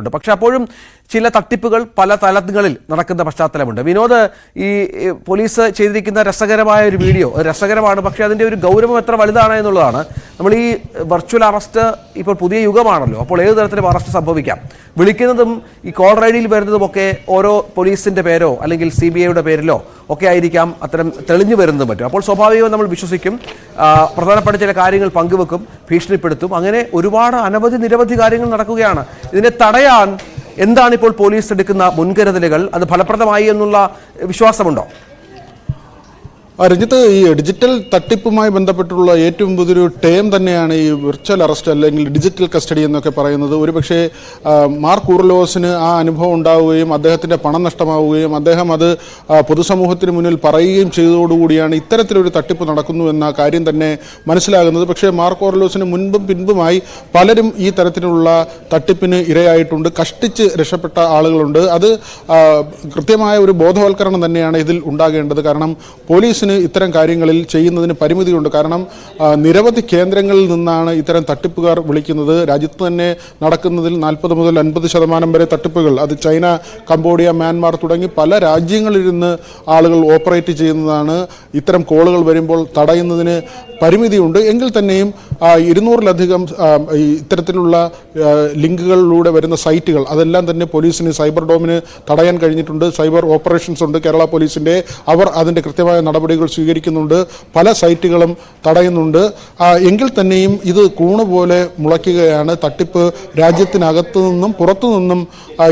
ഉണ്ട്. പക്ഷെ അപ്പോഴും ചില തട്ടിപ്പുകൾ പല തലങ്ങളിൽ നടക്കുന്ന പശ്ചാത്തലമുണ്ട്. വിനോദ് ഈ പോലീസ് ചെയ്തിരിക്കുന്ന രസകരമായ ഒരു വീഡിയോ രസകരമാണ് പക്ഷേ അതിന്റെ ഒരു ഗൗരവം എത്ര വലുതാണ് എന്നുള്ളതാണ്. നമ്മൾ ഈ വെർച്വൽ അറസ്റ്റ് ഇപ്പോൾ പുതിയ യുഗമാണല്ലോ. അപ്പോൾ ഏത് തരത്തിലും അറസ്റ്റ് സംഭവിക്കാം. വിളിക്കുന്നതും ഈ കോൾ ഡിയിൽ വരുന്നതുമൊക്കെ ഓരോ പോലീസിന്റെ പേരോ അല്ലെങ്കിൽ സി ബി ഐയുടെ പേരിലോ ഒക്കെ ആയിരിക്കാം അത്തരം തെളിഞ്ഞു വരുന്നതും മറ്റും. അപ്പോൾ സ്വാഭാവികവും നമ്മൾ വിശ്വസിക്കും. പ്രധാനപ്പെട്ട ചില കാര്യങ്ങൾ പങ്കുവെക്കും ഭീഷണിപ്പെടുത്തും. അങ്ങനെ ഒരുപാട് അനവധി നിരവധി കാര്യങ്ങൾ നടക്കുകയാണ്. ഇതിനെ തടയാൻ എന്താണ് ഇപ്പോൾ പോലീസ് എടുക്കുന്ന മുൻകരുതലുകൾ? അത് ഫലപ്രദമായി എന്നുള്ള വിശ്വാസമുണ്ടോ? രഞ്ജിത്ത് ഈ ഡിജിറ്റൽ തട്ടിപ്പുമായി ബന്ധപ്പെട്ടുള്ള ഏറ്റവും പുതിയൊരു ടേം തന്നെയാണ് ഈ വിർച്വൽ അറസ്റ്റ് അല്ലെങ്കിൽ ഡിജിറ്റൽ കസ്റ്റഡി എന്നൊക്കെ പറയുന്നത്. ഒരുപക്ഷെ മാർക്ക് ഉർലോസിന് ആ അനുഭവം ഉണ്ടാവുകയും അദ്ദേഹത്തിന്റെ പണം നഷ്ടമാവുകയും അദ്ദേഹം അത് പൊതുസമൂഹത്തിന് മുന്നിൽ പറയുകയും ചെയ്തതോടുകൂടിയാണ് ഇത്തരത്തിലൊരു തട്ടിപ്പ് നടക്കുന്നു എന്ന കാര്യം തന്നെ മനസ്സിലാകുന്നത്. പക്ഷേ മാർക്ക് ഓർലോസിന് മുൻപും പിൻപുമായി പലരും ഈ തരത്തിലുള്ള തട്ടിപ്പിന് ഇരയായിട്ടുണ്ട്. കഷ്ടിച്ച് രക്ഷപ്പെട്ട ആളുകളുണ്ട്. അത് കൃത്യമായ ഒരു ബോധവൽക്കരണം തന്നെയാണ് ഇതിൽ ഉണ്ടാകേണ്ടത്. കാരണം പോലീസിന് ഇത്തരം കാര്യങ്ങളിൽ ചെയ്യുന്നതിന് പരിമിതിയുണ്ട്. കാരണം നിരവധി കേന്ദ്രങ്ങളിൽ നിന്നാണ് ഇത്തരം തട്ടിപ്പുകാർ വിളിക്കുന്നത്. രാജ്യത്ത് തന്നെ നടക്കുന്നതിൽ നാൽപ്പത് മുതൽ അൻപത് ശതമാനം വരെ തട്ടിപ്പുകൾ. അത് ചൈന കംബോഡിയ മ്യാൻമാർ തുടങ്ങി പല രാജ്യങ്ങളിൽ നിന്ന് ആളുകൾ ഓപ്പറേറ്റ് ചെയ്യുന്നതാണ്. ഇത്തരം കോളുകൾ വരുമ്പോൾ തടയുന്നതിന് പരിമിതിയുണ്ട്. എങ്കിൽ തന്നെയും ഇരുന്നൂറിലധികം ഇത്തരത്തിലുള്ള ലിങ്കുകളിലൂടെ വരുന്ന സൈറ്റുകൾ അതെല്ലാം തന്നെ പോലീസിന് സൈബർ ഡോമിന് തടയാൻ കഴിഞ്ഞിട്ടുണ്ട്. സൈബർ ഓപ്പറേഷൻസ് ഉണ്ട് കേരള പോലീസിന്റെ അവർ അതിന്റെ കൃത്യമായ നടപടികൾ സ്വീകരിക്കുന്നുണ്ട്. പല സൈറ്റുകളും തടയുന്നുണ്ട്. എങ്കിൽ തന്നെയും ഇത് കൂണ് പോലെ മുളയ്ക്കുകയാണ്. തട്ടിപ്പ് രാജ്യത്തിനകത്തു നിന്നും പുറത്തു നിന്നും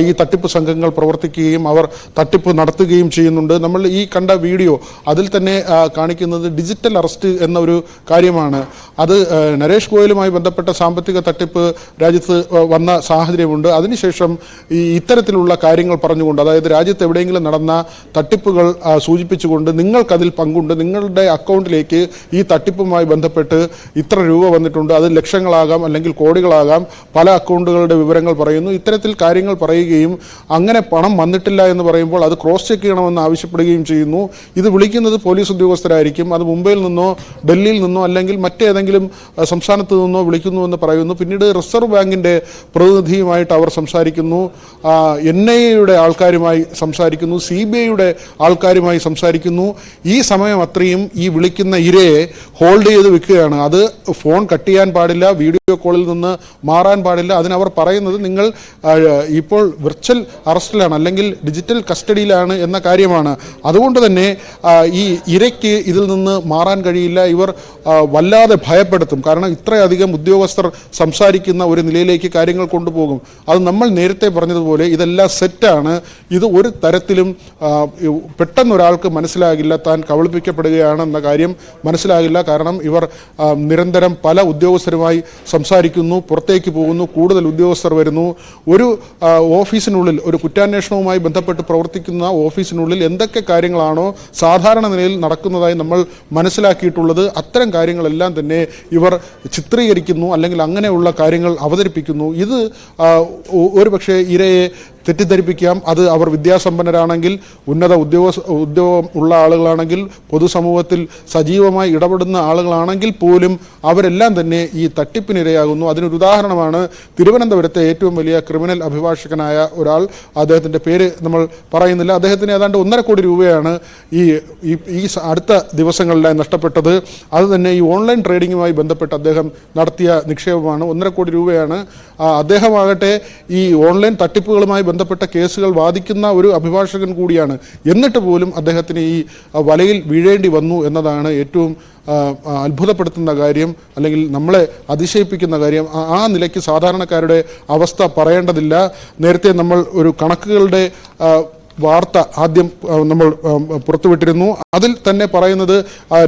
ഈ തട്ടിപ്പ് സംഘങ്ങൾ പ്രവർത്തിക്കുകയും അവർ തട്ടിപ്പ് നടത്തുകയും ചെയ്യുന്നുണ്ട്. നമ്മൾ ഈ കണ്ട വീഡിയോ അതിൽ തന്നെ കാണിക്കുന്നത് ഡിജിറ്റൽ അറസ്റ്റ് എന്ന ഒരു കാര്യമാണ്. അത് നരേഷ് ഗോയലുമായി ബന്ധപ്പെട്ട സാമ്പത്തിക തട്ടിപ്പ് രാജ്യത്ത് വന്ന സാഹചര്യമുണ്ട്. അതിനുശേഷം ഈ ഇത്തരത്തിലുള്ള കാര്യങ്ങൾ പറഞ്ഞുകൊണ്ട് അതായത് രാജ്യത്ത് എവിടെയെങ്കിലും നടന്ന തട്ടിപ്പുകൾ സൂചിപ്പിച്ചുകൊണ്ട് നിങ്ങൾക്കതിൽ പങ്കുണ്ട്. നിങ്ങളുടെ അക്കൗണ്ടിലേക്ക് ഈ തട്ടിപ്പുമായി ബന്ധപ്പെട്ട് ഇത്ര രൂപ വന്നിട്ടുണ്ട്. അത് ലക്ഷങ്ങളാകാം അല്ലെങ്കിൽ കോടികളാകാം. പല അക്കൗണ്ടുകളുടെ വിവരങ്ങൾ പറയുന്നു. ഇത്തരത്തിൽ കാര്യങ്ങൾ പറയുകയും അങ്ങനെ പണം വന്നിട്ടില്ല എന്ന് പറയുമ്പോൾ അത് ക്രോസ് ചെക്ക് ചെയ്യണമെന്ന് ആവശ്യപ്പെടുകയും ചെയ്യുന്നു. ഇത് വിളിക്കുന്നത് പോലീസ് ഉദ്യോഗസ്ഥരായിരിക്കും. അത് മുംബൈയിൽ നിന്നോ ഡൽഹിയിൽ നിന്നോ അല്ലെങ്കിൽ മറ്റേതെങ്കിലും സംസ്ഥാനത്ത് നിന്നോ വിളിക്കുന്നുവെന്ന് പറയുന്നു. പിന്നീട് റിസർവ് ബാങ്കിന്റെ പ്രതിനിധിയുമായിട്ട് അവർ സംസാരിക്കുന്നു. എൻ ഐ എയുടെ ആൾക്കാരുമായി സംസാരിക്കുന്നു. സി ബി ഐയുടെ ആൾക്കാരുമായി സംസാരിക്കുന്നു. ഈ സമയം അത്രയും ഈ വിളിക്കുന്ന ഇരയെ ഹോൾഡ് ചെയ്ത് വെക്കുകയാണ്. അത് ഫോൺ കട്ട് ചെയ്യാൻ പാടില്ല വീഡിയോ കോളിൽ നിന്ന് മാറാൻ പാടില്ല. അതിനവർ പറയുന്നത് നിങ്ങൾ ഇപ്പോൾ വിർച്വൽ അറസ്റ്റിലാണ് അല്ലെങ്കിൽ ഡിജിറ്റൽ കസ്റ്റഡിയിലാണ് എന്ന കാര്യമാണ്. അതുകൊണ്ട് തന്നെ ഈ ഇരയ്ക്ക് ഇതിൽ നിന്ന് മാറാൻ കഴിയില്ല. ഇവർ വല്ലാതെ ഭയപ്പെടുത്തും. കാരണം ഇത്രയധികം ഉദ്യോഗസ്ഥർ സംസാരിക്കുന്ന ഒരു നിലയിലേക്ക് കാര്യങ്ങൾ കൊണ്ടുപോകും. അത് നമ്മൾ നേരത്തെ പറഞ്ഞതുപോലെ ഇതെല്ലാം സെറ്റാണ് ഇത് ഒരു തരത്തിലും പെട്ടെന്ന് ഒരാൾക്ക് മനസ്സിലാകില്ല താൻ കബളിപ്പിക്കപ്പെടുകയാണെന്ന കാര്യം മനസ്സിലാകില്ല. കാരണം ഇവർ നിരന്തരം പല ഉദ്യോഗസ്ഥരുമായി സംസാരിക്കുന്നു പുറത്തേക്ക് പോകുന്നു കൂടുതൽ ഉദ്യോഗസ്ഥർ വരുന്നു. ഒരു ഓഫീസിനുള്ളിൽ ഒരു കുറ്റാന്വേഷണവുമായി ബന്ധപ്പെട്ട് പ്രവർത്തിക്കുന്ന ഓഫീസിനുള്ളിൽ എന്തൊക്കെ കാര്യങ്ങളാണോ സാധാരണ നിലയിൽ നടക്കുന്നതായി നമ്മൾ മനസ്സിലാക്കിയിട്ടുള്ളത്. അത്തരം കാര്യങ്ങളെല്ലാം തന്നെ ഇവർ ചിത്രീകരിക്കുന്നു അല്ലെങ്കിൽ അങ്ങനെയുള്ള കാര്യങ്ങൾ അവതരിപ്പിക്കുന്നു. ഇത് ഒരു പക്ഷേ ഇരയെ തെറ്റിദ്ധരിപ്പിക്കാം. അത് അവർ വിദ്യാസമ്പന്നരാണെങ്കിൽ ഉന്നത ഉദ്യോഗ ഉദ്യോഗം ഉള്ള ആളുകളാണെങ്കിൽ പൊതുസമൂഹത്തിൽ സജീവമായി ഇടപെടുന്ന ആളുകളാണെങ്കിൽ പോലും അവരെല്ലാം തന്നെ ഈ തട്ടിപ്പിനിരയാകുന്നു. അതിനൊരു ഉദാഹരണമാണ് തിരുവനന്തപുരത്തെ ഏറ്റവും വലിയ ക്രിമിനൽ അഭിഭാഷകനായ ഒരാൾ. അദ്ദേഹത്തിന്റെ പേര് നമ്മൾ പറയുന്നില്ല. അദ്ദേഹത്തിന് ഏതാണ്ട് ഒന്നര കോടി രൂപയാണ് ഈ ഈ അടുത്ത ദിവസങ്ങളിലായി നഷ്ടപ്പെട്ടത്. അത് തന്നെ ഈ ഓൺലൈൻ ട്രേഡിങ്ങുമായി ബന്ധപ്പെട്ട് അദ്ദേഹം നടത്തിയ നിക്ഷേപമാണ്. ഒന്നര കോടി രൂപയാണ്. അദ്ദേഹമാകട്ടെ ഈ ഓൺലൈൻ തട്ടിപ്പുകളുമായി ബന്ധപ്പെട്ട കേസുകൾ വാദിക്കുന്ന ഒരു അഭിഭാഷകൻ കൂടിയാണ്. എന്നിട്ട് പോലും അദ്ദേഹത്തിന് ഈ വലയിൽ വീഴേണ്ടി വന്നു എന്നതാണ് ഏറ്റവും അത്ഭുതപ്പെടുത്തുന്ന കാര്യം അല്ലെങ്കിൽ നമ്മളെ അതിശയിപ്പിക്കുന്ന കാര്യം. ആ- നിലയ്ക്ക് സാധാരണക്കാരുടെ അവസ്ഥ പറയേണ്ടതില്ല. നേരത്തെ നമ്മൾ ഒരു കണക്കുകളുടെ വാർത്ത ആദ്യം നമ്മൾ പുറത്തുവിട്ടിരുന്നു. അതിൽ തന്നെ പറയുന്നത്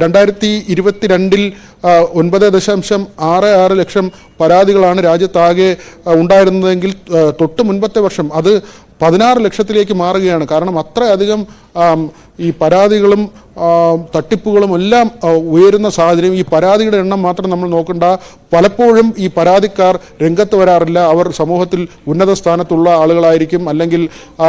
രണ്ടായിരത്തി ഇരുപത്തിരണ്ടിൽ ഒൻപത് ദശാംശം ആറ് ആറ് ലക്ഷം പരാതികളാണ് രാജ്യത്താകെ ഉണ്ടായിരുന്നതെങ്കിൽ തൊട്ട് മുൻപത്തെ വർഷം അത് പതിനാറ് ലക്ഷത്തിലേക്ക് മാറുകയാണ്. കാരണം അത്രയധികം ഈ പരാതികളും തട്ടിപ്പുകളും എല്ലാം ഉയരുന്ന സാഹചര്യം ഈ പരാതിയുടെ എണ്ണം മാത്രം നമ്മൾ നോക്കണ്ട. പലപ്പോഴും ഈ പരാതിക്കാർ രംഗത്ത് വരാറില്ല. അവർ സമൂഹത്തിൽ ഉന്നത സ്ഥാനത്തുള്ള ആളുകളായിരിക്കും. അല്ലെങ്കിൽ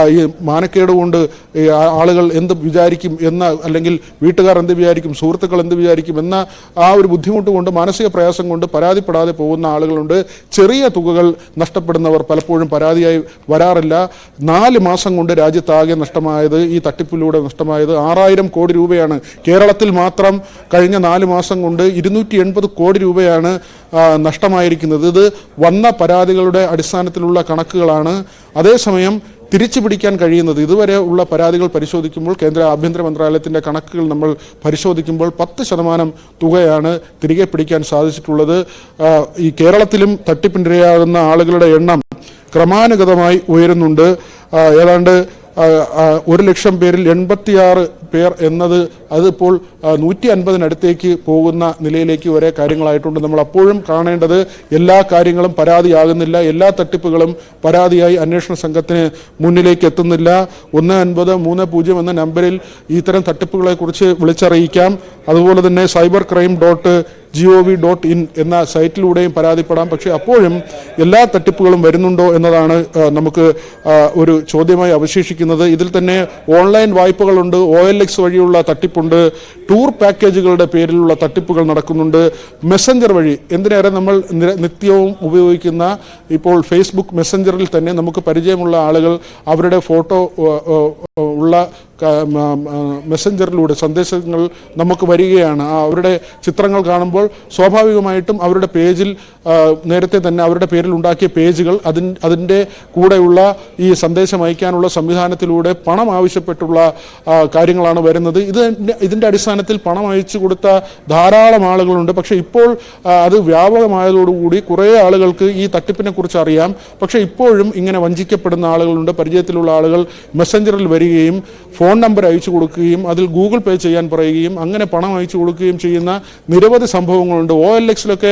ഈ മാനക്കേട് കൊണ്ട് ആളുകൾ എന്ത് വിചാരിക്കും എന്ന അല്ലെങ്കിൽ വീട്ടുകാർ എന്ത് വിചാരിക്കും സുഹൃത്തുക്കൾ എന്ത് വിചാരിക്കും എന്ന ആ ഒരു ബുദ്ധിമുട്ട് കൊണ്ട് മാനസിക പ്രയാസം കൊണ്ട് പരാതിപ്പെടാതെ പോകുന്ന ആളുകളുണ്ട്. ചെറിയ തുകകൾ നഷ്ടപ്പെടുന്നവർ പലപ്പോഴും പരാതിയായി വരാറില്ല. നാല് മാസം കൊണ്ട് രാജ്യത്താകെ നഷ്ടമായത് ഈ തട്ടിപ്പിലൂടെ നഷ്ടമായത് ആറായിരം കോടി രൂപയാണ്. കേരളത്തിൽ മാത്രം കഴിഞ്ഞ നാല് മാസം കൊണ്ട് ഇരുന്നൂറ്റി എൺപത് കോടി രൂപയാണ് നഷ്ടമായിരിക്കുന്നത്. ഇത് വന്ന പരാതികളുടെ അടിസ്ഥാനത്തിലുള്ള കണക്കുകളാണ്. അതേസമയം തിരിച്ചു പിടിക്കാൻ കഴിയുന്നത് ഇതുവരെ ഉള്ള പരാതികൾ പരിശോധിക്കുമ്പോൾ കേന്ദ്ര ആഭ്യന്തര മന്ത്രാലയത്തിന്റെ കണക്കുകൾ നമ്മൾ പരിശോധിക്കുമ്പോൾ പത്ത് ശതമാനം തുകയാണ് തിരികെ പിടിക്കാൻ സാധിച്ചിട്ടുള്ളത്. ഈ കേരളത്തിലും തട്ടിപ്പിനിരയാകുന്ന ആളുകളുടെ എണ്ണം ക്രമാനുഗതമായി ഉയരുന്നുണ്ട്. ഏതാണ്ട് ഒരു ലക്ഷം പേരിൽ എൺപത്തിയാറ് പേർ എന്നത് അതിപ്പോൾ നൂറ്റി അൻപതിനടുത്തേക്ക് പോകുന്ന നിലയിലേക്ക് വരെ കാര്യങ്ങളായിട്ടുണ്ട്. നമ്മൾ അപ്പോഴും കാണേണ്ടത് എല്ലാ കാര്യങ്ങളും പരാതിയാകുന്നില്ല. എല്ലാ തട്ടിപ്പുകളും പരാതിയായി അന്വേഷണ സംഘത്തിന് മുന്നിലേക്ക് എത്തുന്നില്ല. ഒന്ന് അൻപത് മൂന്ന് പൂജ്യം എന്ന നമ്പറിൽ ഇത്തരം തട്ടിപ്പുകളെക്കുറിച്ച് വിളിച്ചറിയിക്കാം. അതുപോലെ തന്നെ cyber crime dot G O V dot in എന്ന സൈറ്റിലൂടെയും പരാതിപ്പെടാം. പക്ഷേ അപ്പോഴും എല്ലാ തട്ടിപ്പുകളും വരുന്നുണ്ടോ എന്നതാണ് നമുക്ക് ഒരു ചോദ്യമായി അവശേഷിക്കുന്നത്. ഇതിൽ തന്നെ ഓൺലൈൻ വായ്പകളുണ്ട്. ഒ എൽ എക്സ് വഴിയുള്ള തട്ടിപ്പുണ്ട്. ടൂർ പാക്കേജുകളുടെ പേരിലുള്ള തട്ടിപ്പുകൾ നടക്കുന്നുണ്ട്. മെസ്സഞ്ചർ വഴി എന്തിനേറെ നമ്മൾ നിത്യവും ഉപയോഗിക്കുന്ന ഇപ്പോൾ ഫേസ്ബുക്ക് മെസ്സഞ്ചറിൽ തന്നെ നമുക്ക് പരിചയമുള്ള ആളുകൾ അവരുടെ ഫോട്ടോ ഉള്ള മെസ്സഞ്ചറിലൂടെ സന്ദേശങ്ങൾ നമുക്ക് വരികയാണ്. അവരുടെ ചിത്രങ്ങൾ കാണുമ്പോൾ സ്വാഭാവികമായിട്ടും അവരുടെ പേജിൽ നേരത്തെ തന്നെ അവരുടെ പേരിൽ ഉണ്ടാക്കിയ പേജുകൾ അതിൻ അതിന്റെ കൂടെയുള്ള ഈ സന്ദേശം അയക്കാനുള്ള സംവിധാനത്തിലൂടെ പണം ആവശ്യപ്പെട്ടുള്ള കാര്യങ്ങളാണ് വരുന്നത്. ഇത് ഇതിന്റെ അടിസ്ഥാനത്തിൽ പണം അയച്ചു കൊടുത്ത ധാരാളം ആളുകളുണ്ട്. പക്ഷേ ഇപ്പോൾ അത് വ്യാപകമായതോടുകൂടി കുറേ ആളുകൾക്ക് ഈ തട്ടിപ്പിനെ കുറിച്ച് അറിയാം. പക്ഷേ ഇപ്പോഴും ഇങ്ങനെ വഞ്ചിക്കപ്പെടുന്ന ആളുകളുണ്ട്. പരിചയത്തിലുള്ള ആളുകൾ മെസ്സഞ്ചറിൽ വരികയും ഫോൺ നമ്പർ അയച്ചു കൊടുക്കുകയും അതിൽ ഗൂഗിൾ പേ ചെയ്യാൻ പറയുകയും അങ്ങനെ പണം അയച്ചു കൊടുക്കുകയും ചെയ്യുന്ന നിരവധി സംഭവങ്ങളുണ്ട്. ഒ എൽ എക്സിലൊക്കെ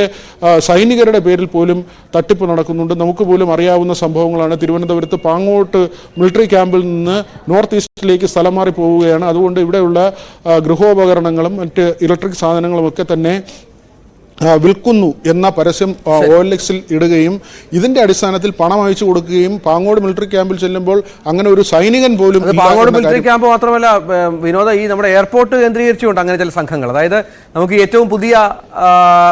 സൈനികരുടെ പേരിൽ പോലും തട്ടിപ്പ് നടക്കുന്നുണ്ട്. നമുക്ക് പോലും അറിയാവുന്ന സംഭവങ്ങളാണ്. തിരുവനന്തപുരത്ത് പാങ്ങോട്ട് മിലിറ്ററി ക്യാമ്പിൽ നിന്ന് നോർത്ത് ഈസ്റ്റിലേക്ക് സ്ഥലം മാറി പോവുകയാണ്. അതുകൊണ്ട് ഇവിടെയുള്ള ഗൃഹോപകരണങ്ങളും മറ്റ് ഇലക്ട്രിക് സാധനങ്ങളും ഒക്കെ തന്നെ വിൽക്കുന്നു എന്ന പരസ്യം ഒ എൽ എക്സിൽ ഇടുകയും ഇതിന്റെ അടിസ്ഥാനത്തിൽ പണം അയച്ചു കൊടുക്കുകയും പാങ്ങോട് മിലിറ്ററി ക്യാമ്പിൽ ചെല്ലുമ്പോൾ അങ്ങനെ ഒരു സൈനികൻ പോലും പാങ്ങോട് മിലിറ്ററി ക്യാമ്പ് മാത്രമല്ല വിനോദ ഈ നമ്മുടെ എയർപോർട്ട് കേന്ദ്രീകരിച്ചുകൊണ്ട് അങ്ങനെ ചില സംഘങ്ങൾ. അതായത് നമുക്ക് ഏറ്റവും പുതിയ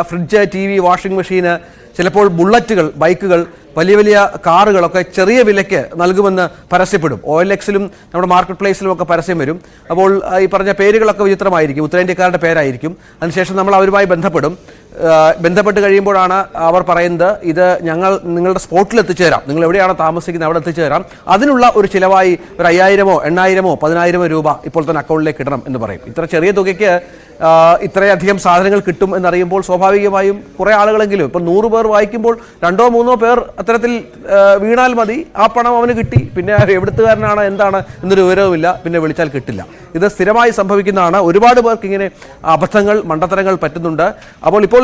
fridge T V washing machine ചിലപ്പോൾ ബുള്ളറ്റുകൾ ബൈക്കുകൾ വലിയ വലിയ കാറുകളൊക്കെ ചെറിയ വിലയ്ക്ക് നൽകുമെന്ന് പരസ്യപ്പെടും. ഒ എൽ എക്സിലും നമ്മുടെ മാർക്കറ്റ് പ്ലേസിലും ഒക്കെ പരസ്യം വരും. അപ്പോൾ ഈ പറഞ്ഞ പേരുകളൊക്കെ വിചിത്രമായിരിക്കും. ഉത്തരേന്ത്യക്കാരുടെ പേരായിരിക്കും. അതിനുശേഷം നമ്മൾ അവരുമായി ബന്ധപ്പെടും. ബന്ധപ്പെട്ട് കഴിയുമ്പോഴാണ് അവർ പറയുന്നത് ഇത് ഞങ്ങൾ നിങ്ങളുടെ സ്പോട്ടിൽ എത്തിച്ചേരാം. നിങ്ങൾ എവിടെയാണ് താമസിക്കുന്നത് അവിടെ എത്തിച്ചേരാം. അതിനുള്ള ഒരു ചിലവായി ഒരു അയ്യായിരമോ എണ്ണായിരമോ പതിനായിരമോ രൂപ ഇപ്പോൾ തന്നെ അക്കൗണ്ടിലേക്ക് ഇടണം എന്ന് പറയും. ഇത്ര ചെറിയ തുകയ്ക്ക് ഇത്രയധികം സാധനങ്ങൾ കിട്ടും എന്നറിയുമ്പോൾ സ്വാഭാവികമായും കുറേ ആളുകളെങ്കിലും ഇപ്പം നൂറ് പേർ വായിക്കുമ്പോൾ രണ്ടോ മൂന്നോ പേർ അത്തരത്തിൽ വീണാൽ മതി. ആ പണം അവന് കിട്ടി. പിന്നെ എവിടുത്തുകാരനാണ് എന്താണ് എന്നൊരു വിവരവുമില്ല. പിന്നെ വിളിച്ചാൽ കിട്ടില്ല. ഇത് സ്ഥിരമായി സംഭവിക്കുന്നതാണ്. ഒരുപാട് പേർക്ക് ഇങ്ങനെ അബദ്ധങ്ങൾ മണ്ടത്തരങ്ങൾ പറ്റുന്നുണ്ട്. അപ്പോൾ ഇപ്പോൾ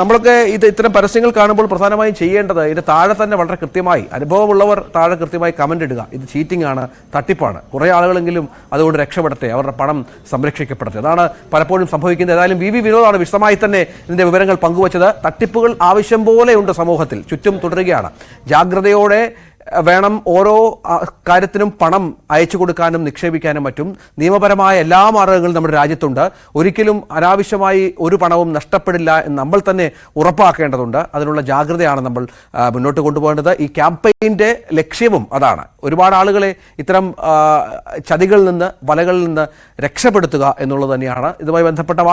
നമ്മളൊക്കെ ഇത് ഇത്തരം പരസ്യങ്ങൾ കാണുമ്പോൾ പ്രധാനമായും ചെയ്യേണ്ടത് ഇതിന്റെ താഴെ തന്നെ വളരെ കൃത്യമായി അനുഭവമുള്ളവർ താഴെ കൃത്യമായി കമന്റ് ഇടുക. ഇത് ചീറ്റിംഗ് ആണ് തട്ടിപ്പാണ്. കുറേ ആളുകളെങ്കിലും അതുകൊണ്ട് രക്ഷപ്പെടട്ടെ. അവരുടെ പണം സംരക്ഷിക്കപ്പെടട്ടെ. അതാണ് പലപ്പോഴും സംഭവിക്കുന്നത്. ഏതായാലും വി വി വിനോദാണ് വിശദമായി തന്നെ ഇതിന്റെ വിവരങ്ങൾ പങ്കുവച്ചത്. തട്ടിപ്പുകൾ ആവശ്യം പോലെയുണ്ട് സമൂഹത്തിൽ. ചുറ്റും തുടരുകയാണ്. ജാഗ്രതയോടെ വേണം ഓരോ കാര്യത്തിനും പണം അയച്ചു കൊടുക്കാനും നിക്ഷേപിക്കാനും മറ്റും. നിയമപരമായ എല്ലാ മാർഗങ്ങളും നമ്മുടെ രാജ്യത്തുണ്ട്. ഒരിക്കലും അനാവശ്യമായി ഒരു പണവും നഷ്ടപ്പെടില്ല എന്ന് നമ്മൾ തന്നെ ഉറപ്പാക്കേണ്ടതുണ്ട്. അതിനുള്ള ജാഗ്രതയാണ് നമ്മൾ മുന്നോട്ട് കൊണ്ടുപോകേണ്ടത്. ഈ ക്യാമ്പയിന്റെ ലക്ഷ്യവും അതാണ്. ഒരുപാട് ആളുകളെ ഇത്തരം ചതികളിൽ നിന്ന് വലകളിൽ നിന്ന് രക്ഷപ്പെടുത്തുക എന്നുള്ളത് തന്നെയാണ്. ഇതുമായി ബന്ധപ്പെട്ട